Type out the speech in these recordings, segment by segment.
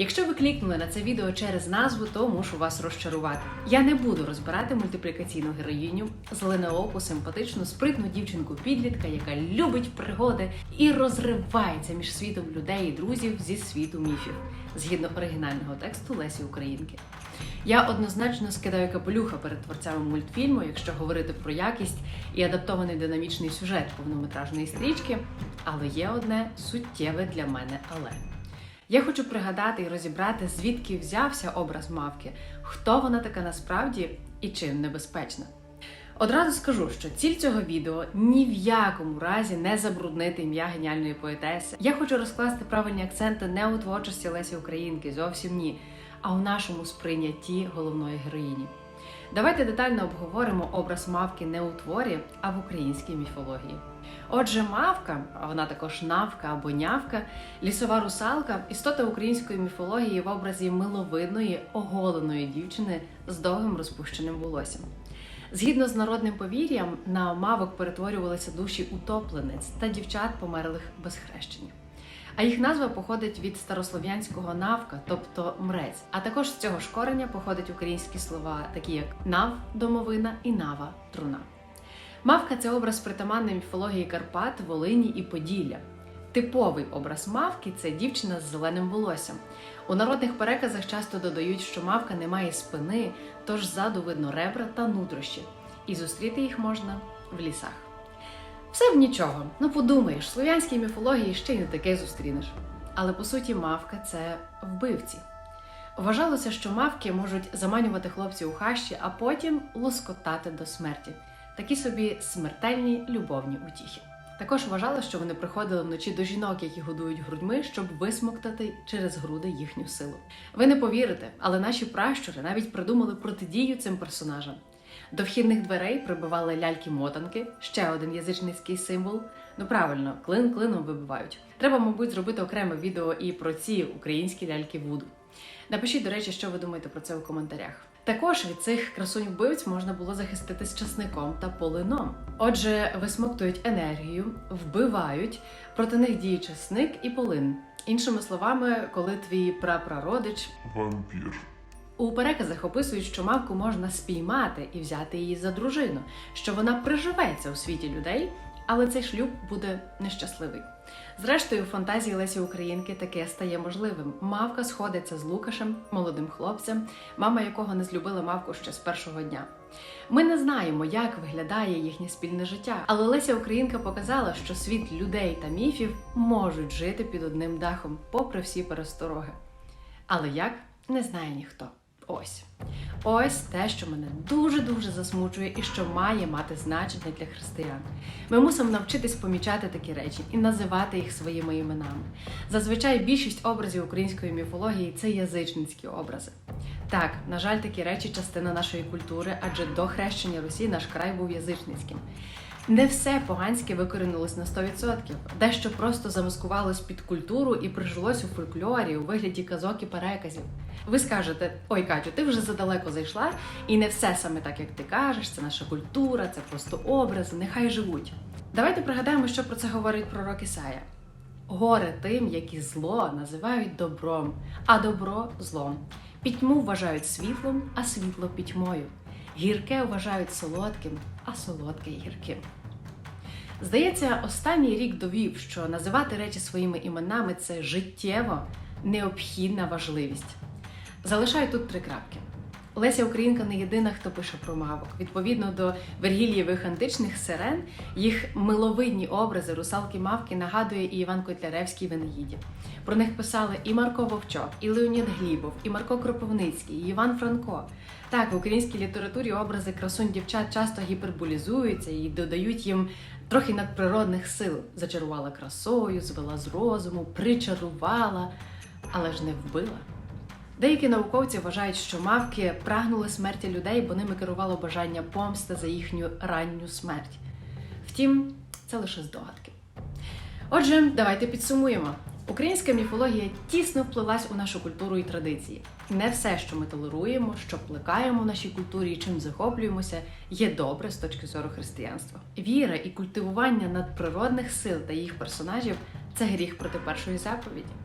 Якщо ви клікнули на це відео через назву, то мушу вас розчарувати. Я не буду розбирати мультиплікаційну героїню, зеленооку, симпатичну, спритну дівчинку-підлітка, яка любить пригоди і розривається між світом людей і друзів зі світу міфів, згідно оригінального тексту Лесі Українки. Я однозначно скидаю капелюха перед творцями мультфільму, якщо говорити про якість і адаптований динамічний сюжет повнометражної стрічки, але є одне суттєве для мене але. Я хочу пригадати і розібрати, звідки взявся образ мавки, хто вона така насправді і чим небезпечна. Одразу скажу, що ціль цього відео ні в якому разі не забруднити ім'я геніальної поетеси. Я хочу розкласти правильні акценти не у творчості Лесі Українки, зовсім ні, а у нашому сприйнятті головної героїні. Давайте детально обговоримо образ мавки не у творі, а в українській міфології. Отже, мавка, а вона також навка або нявка, лісова русалка, істота української міфології в образі миловидної, оголеної дівчини з довгим розпущеним волоссям. Згідно з народним повір'ям, на мавок перетворювалися душі утоплениць та дівчат, померлих без хрещення. А їх назва походить від старослов'янського навка, тобто мрець. А також з цього ж кореня походять українські слова, такі як нав, домовина і нава труна. Мавка це образ притаманний міфології Карпат, Волині і Поділля. Типовий образ мавки це дівчина з зеленим волоссям. У народних переказах часто додають, що мавка не має спини, тож ззаду видно ребра та нутрощі, і зустріти їх можна в лісах. Все в нічого. Ну подумаєш, слов'янській міфології ще й не таке зустрінеш. Але по суті, мавка це вбивці. Вважалося, що мавки можуть заманювати хлопців у хащі, а потім лоскотати до смерті. Такі собі смертельні любовні утіхи. Також вважали, що вони приходили вночі до жінок, які годують грудьми, щоб висмоктати через груди їхню силу. Ви не повірите, але наші пращури навіть придумали протидію цим персонажам. До вхідних дверей прибивали ляльки-мотанки, ще один язичницький символ. Ну правильно, клин клином вибивають. Треба, мабуть, зробити окреме відео і про ці українські ляльки Вуду. Напишіть, до речі, що ви думаєте про це у коментарях. Також від цих красунь вбивць можна було захиститись часником та полином. Отже, висмоктують енергію, вбивають, проти них діє часник і полин. Іншими словами, коли твій прапрародич Вампір. У переказах описують, що мавку можна спіймати і взяти її за дружину, що вона приживеться у світі людей, але цей шлюб буде нещасливий. Зрештою, у фантазії Лесі Українки таке стає можливим. Мавка сходиться з Лукашем, молодим хлопцем, мама якого не злюбила мавку ще з першого дня. Ми не знаємо, як виглядає їхнє спільне життя, але Леся Українка показала, що світ людей та міфів можуть жити під одним дахом, попри всі перестороги. Але як не знає ніхто. Ось. Ось те, що мене дуже-дуже засмучує і що має мати значення для християн. Ми мусимо навчитись помічати такі речі і називати їх своїми іменами. Зазвичай більшість образів української міфології це язичницькі образи. Так, на жаль, такі речі частина нашої культури, адже до хрещення Русі наш край був язичницьким. Не все поганське викорінилось на 100%. Дещо просто замаскувалось під культуру і прижилось у фольклорі у вигляді казок і переказів. Ви скажете: ой, Катю, ти вже задалеко зайшла, і не все саме так, як ти кажеш, це наша культура, це просто образи, нехай живуть. Давайте пригадаємо, що про це говорить пророк Ісая. Горе тим, які зло називають добром, а добро злом. Пітьму вважають світлом, а світло пітьмою. Гірке вважають солодким, а солодке гірким. Здається, останній рік довів, що називати речі своїми іменами це життєво необхідна важливість. Залишаю тут три крапки. Леся Українка не єдина, хто пише про мавок. Відповідно до Вергілієвих античних сирен, їх миловидні образи русалки мавки нагадує і Іван Котляревський в Енеїді. Про них писали і Марко Вовчок, і Леонід Глібов, і Марко Кропивницький, і Іван Франко. Так, в українській літературі образи красунь дівчат часто гіперболізуються і додають їм трохи надприродних сил. Зачарувала красою, звела з розуму, причарувала, але ж не вбила. Деякі науковці вважають, що мавки прагнули смерті людей, бо ними керувало бажання помсти за їхню ранню смерть. Втім, це лише здогадки. Отже, давайте підсумуємо. Українська міфологія тісно вплилась у нашу культуру і традиції. Не все, що ми толеруємо, що плекаємо в нашій культурі і чим захоплюємося, є добре з точки зору християнства. Віра і культивування надприродних сил та їх персонажів це гріх проти першої заповіді.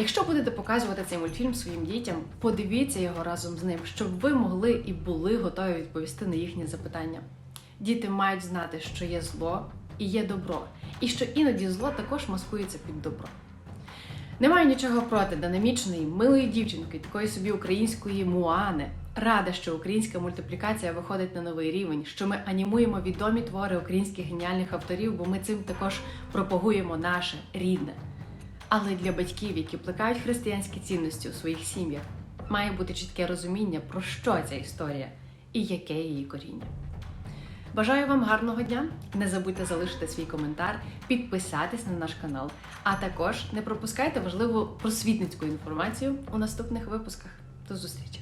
Якщо будете показувати цей мультфільм своїм дітям, подивіться його разом з ним, щоб ви могли і були готові відповісти на їхні запитання. Діти мають знати, що є зло і є добро, і що іноді зло також маскується під добро. Немає нічого проти динамічної, милої дівчинки, такої собі української муани. Рада, що українська мультиплікація виходить на новий рівень, що ми анімуємо відомі твори українських геніальних авторів, бо ми цим також пропагуємо наше рідне. Але для батьків, які плекають християнські цінності у своїх сім'ях, має бути чітке розуміння, про що ця історія і яке її коріння. Бажаю вам гарного дня! Не забудьте залишити свій коментар, підписатись на наш канал, а також не пропускайте важливу просвітницьку інформацію у наступних випусках. До зустрічі!